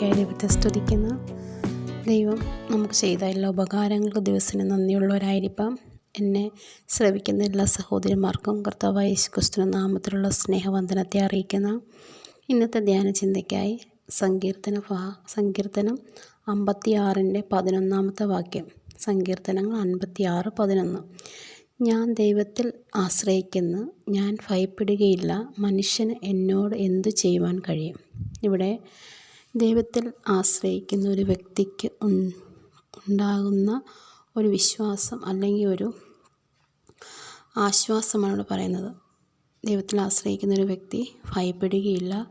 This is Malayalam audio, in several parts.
ദൈവത്തെ സ്തുതിക്കുന്നു ദൈവം നമുക്ക് ചെയ്ത എല്ലാ ഉപകാരങ്ങൾക്കും ദിവസത്തിന് നന്ദിയുള്ളവരായിരിക്കാം. എന്നെ ശ്രവിക്കുന്ന എല്ലാ സഹോദരിമാർക്കും കർത്താവായ യേശുക്രിസ്തുവിന്റെ നാമത്തിലുള്ള സ്നേഹവന്ദനത്തെ അറിയിക്കുന്ന ഇന്നത്തെ ധ്യാന ചിന്തയ്ക്കായി സങ്കീർത്തന സങ്കീർത്തനം അമ്പത്തിയാറിന്റെ പതിനൊന്നാമത്തെ വാക്യം. സങ്കീർത്തനങ്ങൾ അൻപത്തിയാറ് പതിനൊന്ന്. ഞാൻ ദൈവത്തിൽ ആശ്രയിക്കുന്നു ഞാൻ ഭയപ്പെടുകയില്ല മനുഷ്യന് എന്നോട് എന്തു ചെയ്യുവാൻ കഴിയും? ഇവിടെ ദൈവത്തിൽ ആശ്രയിക്കുന്ന ഒരു വ്യക്തിക്ക് ഉണ്ടാകുന്ന ഒരു വിശ്വാസം അല്ലെങ്കിൽ ഒരു ആശ്വാസമാണ് ഇവിടെ പറയുന്നത്. ദൈവത്തിൽ ആശ്രയിക്കുന്ന ഒരു വ്യക്തി ഭയപ്പെടുകയില്ല.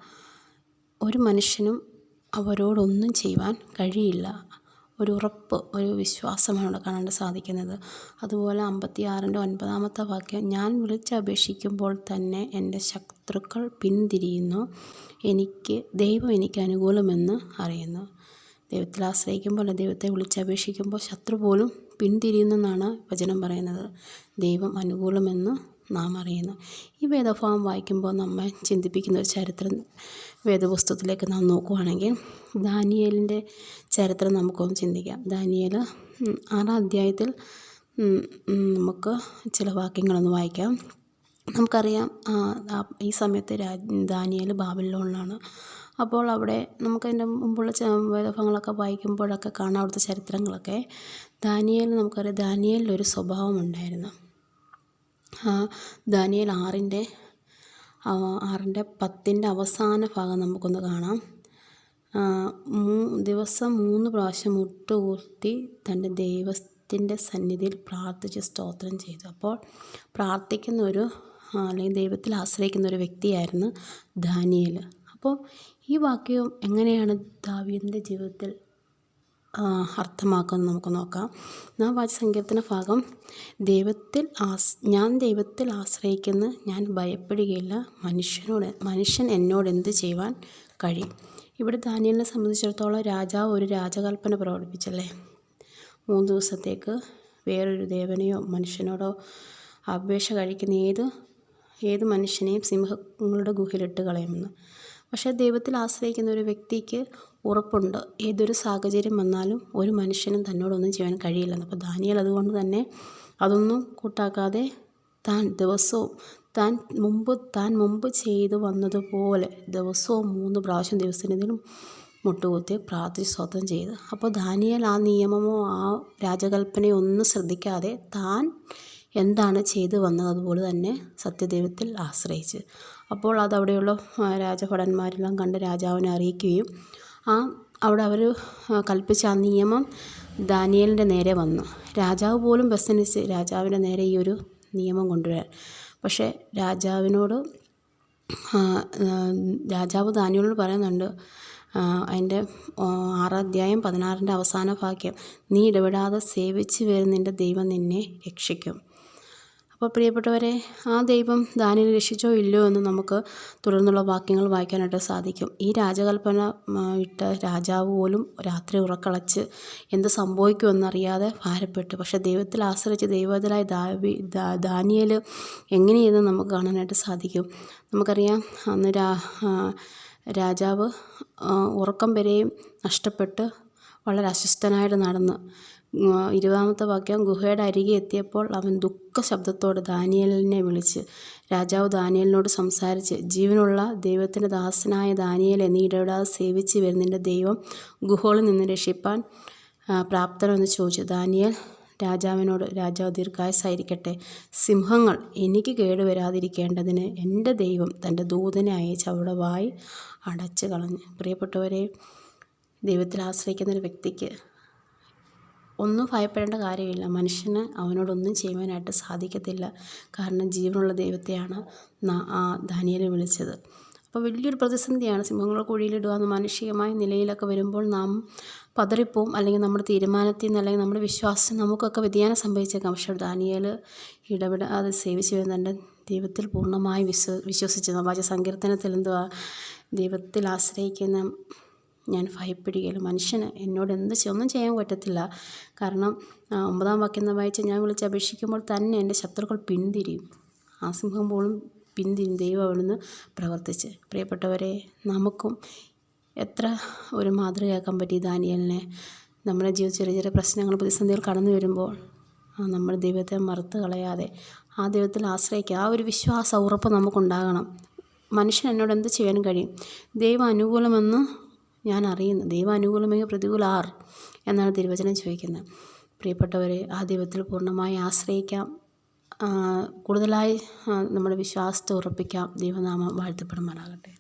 ഒരു മനുഷ്യനും അവരോടൊന്നും ചെയ്യുവാൻ കഴിയില്ല. ഒരു ഉറപ്പ് ഒരു വിശ്വാസമാണ് അവിടെ കാണാൻ സാധിക്കുന്നത്. അതുപോലെ അമ്പത്തി ആറിന്റെ ഒൻപതാമത്തെ വാക്യം ഞാൻ വിളിച്ചപേക്ഷിക്കുമ്പോൾ തന്നെ എന്റെ ശത്രുക്കൾ പിന്തിരിയുന്നു. എനിക്ക് ദൈവം എനിക്ക് അനുകൂലമെന്ന് അറിയുന്നു. ദൈവത്തിൽ ആശ്രയിക്കുമ്പോൾ ദൈവത്തെ വിളിച്ചപേക്ഷിക്കുമ്പോൾ ശത്രു പോലും പിന്തിരിയുന്നെന്നാണ് വചനം പറയുന്നത്. ദൈവം അനുകൂലമെന്ന് നാം അറിയുന്നു ഈ വേദഭാഗം വായിക്കുമ്പോൾ നമ്മെ ചിന്തിപ്പിക്കുന്ന ഒരു ചരിത്രം വേദപുസ്തകത്തിലേക്ക് നാം നോക്കുകയാണെങ്കിൽ ദാനിയേലിന്റെ ചരിത്രം നമുക്കൊന്ന് ചിന്തിക്കാം. ദാനിയേൽ ആറാം അധ്യായത്തിൽ നമുക്ക് ചില വാക്യങ്ങളൊന്ന് വായിക്കാം. നമുക്കറിയാം ഈ സമയത്ത് രാജ് ദാനിയൽ ബാബിലോണിലാണ്. അപ്പോൾ അവിടെ നമുക്കതിന്റെ മുമ്പുള്ള വേദഭാഗങ്ങളൊക്കെ വായിക്കുമ്പോഴൊക്കെ കാണാം അവിടുത്തെ ചരിത്രങ്ങളൊക്കെ. ദാനിയൽ നമുക്കറിയാം ദാനിയേലിനൊരു സ്വഭാവമുണ്ടായിരുന്നു. ദാനിയേൽ ആറിന്റെ ആറിന്റെ പത്തിന്റെ അവസാന ഭാഗം നമുക്കൊന്ന് കാണാം. മൂ ദിവസം മൂന്ന് പ്രാവശ്യം മുട്ടുകുത്തി തന്റെ ദൈവത്തിന്റെ സന്നിധിയിൽ പ്രാർത്ഥിച്ച് സ്തോത്രം ചെയ്തു. അപ്പോൾ പ്രാർത്ഥിക്കുന്ന ഒരു അല്ലെങ്കിൽ ദൈവത്തിൽ ആശ്രയിക്കുന്ന ഒരു വ്യക്തിയായിരുന്നു ദാനിയേൽ. അപ്പോൾ ഈ വാക്യം എങ്ങനെയാണ് ദാവീദിന്റെ ജീവിതത്തിൽ അർത്ഥമാക്കുന്നത് നമുക്ക് നോക്കാം. നാം വായിച്ച സങ്കീർത്തന ഭാഗം. ദൈവത്തിൽ ആസ് ഞാൻ ദൈവത്തിൽ ആശ്രയിക്കുന്ന ഞാൻ ഭയപ്പെടുകയില്ല മനുഷ്യനോട് മനുഷ്യൻ എന്നോട് എന്ത് ചെയ്യുവാൻ കഴിയും? ഇവിടെ ദാനിയലിനെ സംബന്ധിച്ചിടത്തോളം രാജാവ് ഒരു രാജകൽപ്പന പ്രകടിപ്പിച്ചല്ലേ? മൂന്ന് ദിവസത്തേക്ക് വേറൊരു ദേവനെയോ മനുഷ്യനോടോ അപേക്ഷ കഴിക്കുന്ന ഏത് ഏത് മനുഷ്യനെയും സിംഹങ്ങളുടെ ഗുഹയിലിട്ട് കളയുമെന്ന്. പക്ഷേ ദൈവത്തിൽ ആശ്രയിക്കുന്ന ഒരു വ്യക്തിക്ക് ഉറപ്പുണ്ട്. ഏതൊരു സാഹചര്യം വന്നാലും ഒരു മനുഷ്യനും തന്നോടൊന്നും ചെയ്യാൻ കഴിയില്ലെന്ന് അപ്പോൾ ദാനിയൽ അതുകൊണ്ട് തന്നെ അതൊന്നും കൂട്ടാക്കാതെ താൻ ദിവസവും താൻ മുമ്പ് താൻ മുമ്പ് ചെയ്തു വന്നതുപോലെ ദിവസവും മൂന്ന് പ്രാവശ്യം ദിവസത്തിനും മുട്ടുകുത്തി പ്രാർത്ഥിച്ച് സ്വതം ചെയ്ത്. അപ്പോൾ ദാനിയൽ ആ നിയമമോ ആ രാജകൽപ്പനയോ ഒന്നും ശ്രദ്ധിക്കാതെ താൻ എന്താണ് ചെയ്തു വന്നത് അതുപോലെ തന്നെ സത്യദൈവത്തിൽ ആശ്രയിച്ച്. അപ്പോൾ അത് അവിടെയുള്ള രാജഭടന്മാരെല്ലാം കണ്ട് രാജാവിനെ അറിയിക്കുകയും ആ അവിടെ അവർ കൽപ്പിച്ച ആ നിയമം ദാനിയലിന്റെ നേരെ വന്നു. രാജാവ് പോലും വ്യസനിച്ച് രാജാവിന്റെ നേരെ ഈ ഒരു നിയമം കൊണ്ടുവരാൻ. പക്ഷേ രാജാവിനോട് രാജാവ് ദാനിയലിനോട് പറയുന്നുണ്ട് അതിന്റെ ആറാം അധ്യായം പതിനാറിന്റെ അവസാന ഭാഗ്യം നീ ഇടപെടാതെ സേവിച്ച് വരുന്ന നിന്റെ ദൈവം നിന്നെ രക്ഷിക്കും. അപ്പോൾ പ്രിയപ്പെട്ടവരെ ആ ദൈവം ദാനിയെ രക്ഷിച്ചോ ഇല്ലയോ എന്ന് നമുക്ക് തുടർന്നുള്ള വാക്യങ്ങൾ വായിക്കാനായിട്ട് സാധിക്കും. ഈ രാജകൽപ്പന ഇട്ട രാജാവ് പോലും രാത്രി ഉറക്കളച്ച് എന്ത് സംഭവിക്കുമെന്നറിയാതെ ഭാരപ്പെട്ടു. പക്ഷേ ദൈവത്തിൽ ആശ്രയിച്ച് ദൈവത്തിലായ ദാവി ദാനിയൽ എങ്ങനെയെന്ന് നമുക്ക് കാണാനായിട്ട് സാധിക്കും. നമുക്കറിയാം അന്ന് രാ രാജാവ് ഉറക്കം വരെയും നഷ്ടപ്പെട്ട് വളരെ അസ്വസ്ഥനായിട്ട് നടന്ന് ഇരുപതാമത്തെ വാക്യം ഗുഹയുടെ അരികെ എത്തിയപ്പോൾ അവൻ ദുഃഖ ശബ്ദത്തോടെ ദാനിയലിനെ വിളിച്ച് രാജാവ് ദാനിയലിനോട് സംസാരിച്ച് ജീവനുള്ള ദൈവത്തിന്റെ ദാസനായ ദാനിയലെ നീ ഇടപെടാതെ സേവിച്ച് വരുന്നതിന്റെ ദൈവം ഗുഹകളിൽ നിന്ന് രക്ഷിപ്പാൻ പ്രാപ്തനെന്ന് ചോദിച്ചു. ദാനിയൽ രാജാവിനോട് രാജാവ് ദീർഘായുസായിരിക്കട്ടെ. സിംഹങ്ങൾ എനിക്ക് കേടുവരാതിരിക്കേണ്ടതിന് എന്റെ ദൈവം തന്റെ ദൂതനെ അയച്ച് അവിടെ വായി അടച്ചു കളഞ്ഞു പ്രിയപ്പെട്ടവരെ ദൈവത്തിൽ ആശ്രയിക്കുന്ന ഒരു വ്യക്തിക്ക് ഒന്നും ഭയപ്പെടേണ്ട കാര്യമില്ല. മനുഷ്യന് അവനോടൊന്നും ചെയ്യുവാനായിട്ട് സാധിക്കത്തില്ല. കാരണം ജീവനുള്ള ദൈവത്തെയാണ് ദാനിയേൽ വിളിച്ചത്. അപ്പോൾ വലിയൊരു പ്രതിസന്ധിയാണ്. സിംഹങ്ങളെ കുഴിയിലിടുക എന്ന് മാനുഷികമായ നിലയിലൊക്കെ വരുമ്പോൾ നാം പതറിപ്പോവും. അല്ലെങ്കിൽ നമ്മുടെ തീരുമാനത്തിൽ നിന്ന് അല്ലെങ്കിൽ നമ്മുടെ വിശ്വാസം നമുക്കൊക്കെ വ്യതിയാനം സംഭവിച്ചേക്കാം. പക്ഷേ ദാനിയേൽ ഇടപെടാതെ സേവിച്ചു വരുന്നുണ്ട് ദൈവത്തിൽ പൂർണമായി വിശ്വ വിശ്വസിച്ച് വാച സങ്കീർത്തനത്തിൽ എന്തുവാ? ദൈവത്തിൽ ആശ്രയിക്കുന്ന ഞാൻ ഭയപ്പെടുകയില്ല മനുഷ്യന് എന്നോട് എന്ത് ഒന്നും ചെയ്യാൻ പറ്റത്തില്ല. കാരണം ഒമ്പതാം വാക്യം എന്ന് വായിച്ച ഞാൻ വിളിച്ച് അപേക്ഷിക്കുമ്പോൾ തന്നെ എന്റെ ശത്രുക്കൾ പിന്തിരിയും. ആ സിംഹം പോലും പിന്തിരി ദൈവം അവിടുന്ന് പ്രവർത്തിച്ച്. പ്രിയപ്പെട്ടവരെ നമുക്കും എത്ര ഒരു മാതൃകയാക്കാൻ പറ്റി ദാനിയലിനെ? നമ്മുടെ ജീവിതത്തിൽ ചെറിയ ചെറിയ പ്രശ്നങ്ങൾ പ്രതിസന്ധികൾ കടന്നു വരുമ്പോൾ നമ്മൾ ദൈവത്തെ മറുത്ത് കളയാതെ ആ ദൈവത്തിൽ ആശ്രയിക്കുക. ആ ഒരു വിശ്വാസ ഉറപ്പ് നമുക്കുണ്ടാകണം. മനുഷ്യൻ എന്നോട് എന്ത് ചെയ്യാൻ കഴിയും? ദൈവം അനുകൂലമെന്ന് ഞാൻ അറിയുന്നു ദൈവം അനുകൂലമെങ്കിൽ പ്രതികൂല ആർ എന്നാണ് തിരുവചനം ചോദിക്കുന്നത്. പ്രിയപ്പെട്ടവരെ ആ ദൈവത്തിൽ പൂർണമായി ആശ്രയിക്കാം. കൂടുതലായി നമ്മുടെ വിശ്വാസത്തെ ഉറപ്പിക്കാം. ദൈവനാമം വാഴ്ത്തപ്പെടുമാറാകട്ടെ.